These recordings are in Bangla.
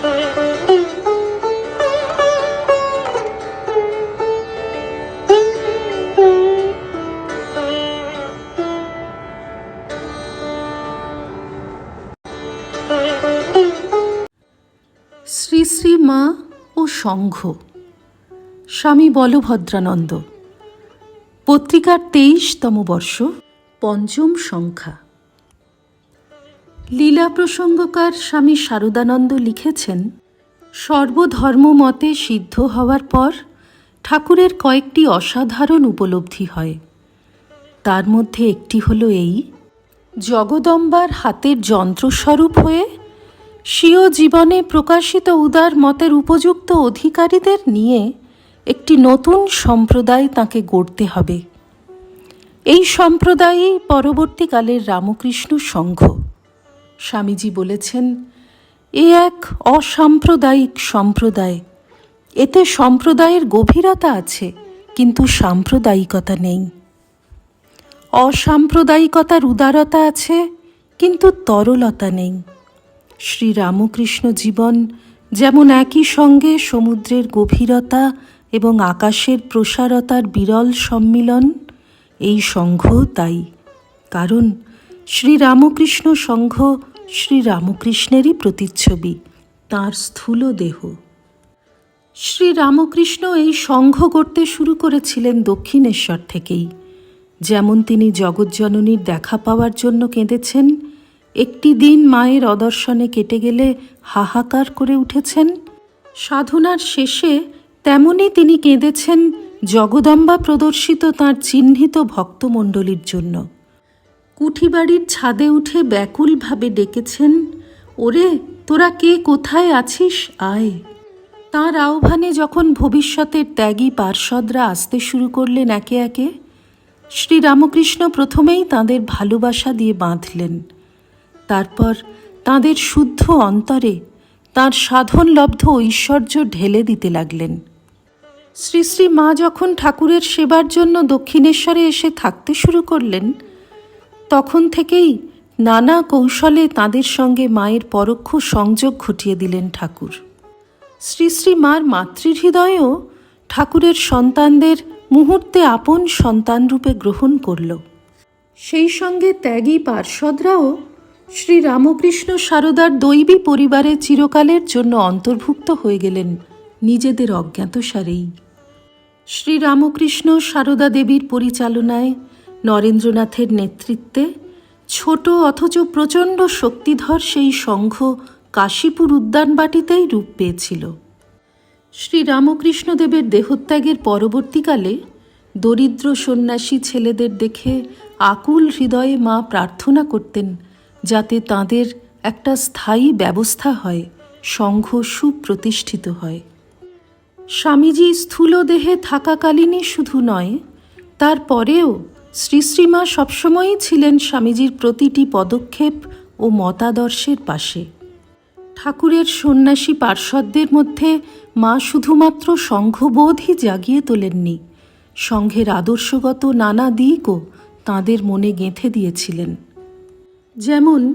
শ্রী শ্রী মা ও সংঘ। স্বামী বলভদ্রানন্দ। পত্রিকার তেইশতম বর্ষ পঞ্চম সংখ্যা। লীলা প্রসঙ্গকার স্বামী শারদানন্দ লিখেছেন সর্বধর্ম মতে সিদ্ধ হওয়ার পর ঠাকুরের কয়েকটি অসাধারণ উপলব্ধি হয়। তার মধ্যে একটি হলো এই, জগদম্বার হাতের যন্ত্রস্বরূপ হয়ে স্বীয় জীবনে প্রকাশিত উদার মতের উপযুক্ত অধিকারীদের নিয়ে একটি নতুন সম্প্রদায় তাকে গড়তে হবে। এই সম্প্রদায়ই পরবর্তীকালের রামকৃষ্ণ সংঘ। স্বামীজি বলেছেন, এ এক অসাম্প্রদায়িক সম্প্রদায়। এতে সম্প্রদায়ের গভীরতা আছে, কিন্তু সাম্প্রদায়িকতা নেই। অসাম্প্রদায়িকতার উদারতা আছে, কিন্তু তরলতা নেই। শ্রী রামকৃষ্ণ জীবন যেমন একই সঙ্গে সমুদ্রের গভীরতা এবং আকাশের প্রসারতার বিরল সম্মিলন, এই সংঘ তাই। কারণ শ্রী রামকৃষ্ণ সংঘ শ্রী রামকৃষ্ণেরই প্রতিচ্ছবি, তাঁর স্থূল দেহ। শ্রী এই সংঘ করতে শুরু করেছিলেন দক্ষিণেশ্বর থেকেই। যেমন তিনি জগজ্জননীর দেখা পাওয়ার জন্য কেঁদেছেন, একটি দিন মায়ের অদর্শনে কেটে গেলে হাহাকার করে উঠেছেন। সাধনার শেষে তেমনি তিনি কেঁদেছেন জগদম্বা প্রদর্শিত তাঁর চিহ্নিত ভক্তমণ্ডলীর জন্য। কুঠিবাড়ির ছাদে উঠে ব্যাকুলভাবে ডেকেছেন, ওরে, তোরা কে? কোথায় আছিস? আয়। তাঁর আহ্বানে যখন ভবিষ্যতের ত্যাগী পার্ষদরা আসতে শুরু করলেন একে একে, শ্রীরামকৃষ্ণ প্রথমেই তাঁদের ভালোবাসা দিয়ে বাঁধলেন। তারপর তাঁদের শুদ্ধ অন্তরে, তাঁর সাধনলব্ধ ঐশ্বর্য ঢেলে দিতে লাগলেন। শ্রী শ্রী মা যখন ঠাকুরের সেবার জন্য দক্ষিণেশ্বরে এসে থাকতে শুরু করলেন তখন থেকেই নানা কৌশলে তাঁদের সঙ্গে মায়ের পরোক্ষ সংযোগ ঘটিয়ে দিলেন ঠাকুর। শ্রী শ্রী মার মাতৃহৃদয়ও ঠাকুরের সন্তানদের মুহূর্তে আপন সন্তানরূপে গ্রহণ করল। সেই সঙ্গে ত্যাগী পার্ষদরাও শ্রী রামকৃষ্ণ সারদার দৈবী পরিবারে চিরকালের জন্য অন্তর্ভুক্ত হয়ে গেলেন নিজেদের অজ্ঞাতসারেই। শ্রী রামকৃষ্ণ সারদা দেবীর পরিচালনায় নরেন্দ্রনাথের নেতৃত্বে ছোট অথচ প্রচণ্ড শক্তিধর সেই সংঘ কাশীপুর উদ্যানবাটিতেই রূপ পেয়েছিল। শ্রী রামকৃষ্ণদেবের দেহত্যাগের পরবর্তীকালে দরিদ্র সন্ন্যাসী ছেলেদের দেখে আকুল হৃদয়ে মা প্রার্থনা করতেন যাতে তাদের একটা স্থায়ী ব্যবস্থা হয়, সংঘ সুপ্রতিষ্ঠিত হয়। স্বামীজি স্থূল দেহে থাকাকালীনই শুধু নয়, তারপরেও শ্রী শ্রীমা সবসময়ই ছিলেন স্বামীজির প্রতিটি পদক্ষেপ ও মতাদর্শের পাশে। ঠাকুরের সন্ন্যাসী পার্ষদদের মধ্যে মা শুধুমাত্র সংঘবোধই জাগিয়ে তোলেননি, সংঘের আদর্শগত নানা দিকও তাঁদের মনে গেঁথে দিয়েছিলেন। যেমন,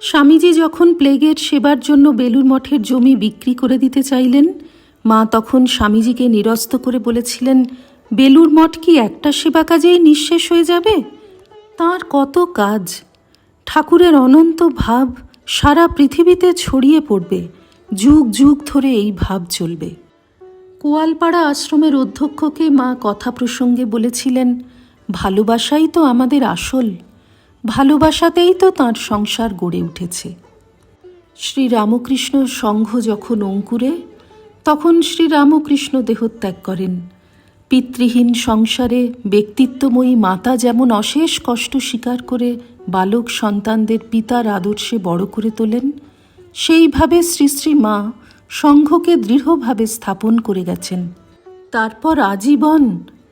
স্বামীজি যখন প্লেগের সেবার জন্য বেলুর মঠের জমি বিক্রি করে দিতে চাইলেন, মা তখন স্বামীজিকে নিরস্ত করে বলেছিলেন বেলুর মঠ কি একটা সেবা কাজেই নিঃশেষ হয়ে যাবে? তার কত কাজ? ঠাকুরের অনন্ত ভাব সারা পৃথিবীতে ছড়িয়ে পড়বে, যুগ যুগ ধরে এই ভাব চলবে। কোয়ালপাড়া আশ্রমের অধ্যক্ষকে মা কথা প্রসঙ্গে বলেছিলেন, ভালোবাসাই তো আমাদের আসল, ভালোবাসাতেই তো তাঁর সংসার গড়ে উঠেছে। শ্রী রামকৃষ্ণ সংঘ যখন অঙ্কুরে, তখন শ্রী রামকৃষ্ণ দেহত্যাগ করেন। পিতৃহীন সংসারে ব্যক্তিত্বময়ী মাতা যেমন অশেষ কষ্ট স্বীকার করে বালক সন্তানদের পিতার আদর্শে বড় করে তোলেন, সেইভাবে শ্রী শ্রী মা সংঘকে দৃঢ়ভাবে স্থাপন করে গেছেন। তারপর আজীবন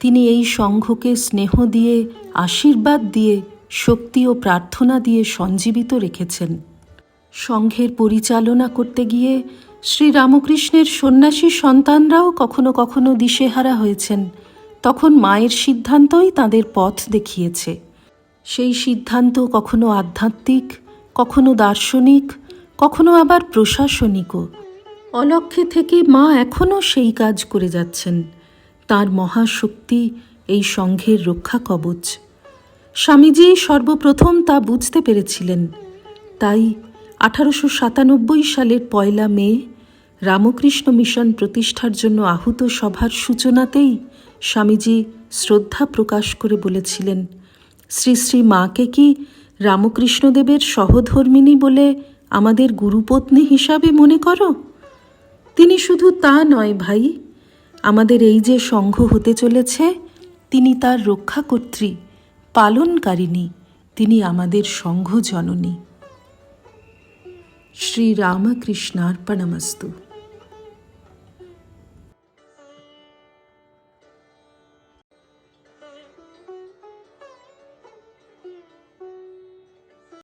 তিনি এই সংঘকে স্নেহ দিয়ে, আশীর্বাদ দিয়ে, শক্তি ও প্রার্থনা দিয়ে সঞ্জীবিত রেখেছেন। সংঘের পরিচালনা করতে গিয়ে শ্রী রামকৃষ্ণের সন্ন্যাসী সন্তানরাও কখনো কখনো দিশেহারা হয়েছেন। তখন মায়ের সিদ্ধান্তই তাদের পথ দেখিয়েছে। সেই সিদ্ধান্ত কখনো আধ্যাত্মিক, কখনো দার্শনিক, কখনো আবার প্রশাসনিকও। অলক্ষে থেকে মা এখনও সেই কাজ করে যাচ্ছেন। তার মহাশক্তি এই সংঘের রক্ষা কবচ। স্বামীজি সর্বপ্রথম তা বুঝতে পেরেছিলেন। তাই আঠারোশো সাতানব্বই সালের পয়লা মে রামকৃষ্ণ মিশন প্রতিষ্ঠার জন্য আহুত সভার সূচনাতেই স্বামীজি শ্রদ্ধা প্রকাশ করে বলেছিলেন, শ্রী শ্রী মাকে কি রামকৃষ্ণদেবের সহধর্মিনী বলে আমাদের গুরুপত্নী হিসাবে মনে করো? তিনি শুধু তা নয় ভাই, আমাদের এই যে সংঘ হতে চলেছে, তিনি তার রক্ষাকর্ত্রী, পালনকারিণী, তিনি আমাদের সংঘ জননী শ্রীরামকৃষ্ণার্পণমস্তু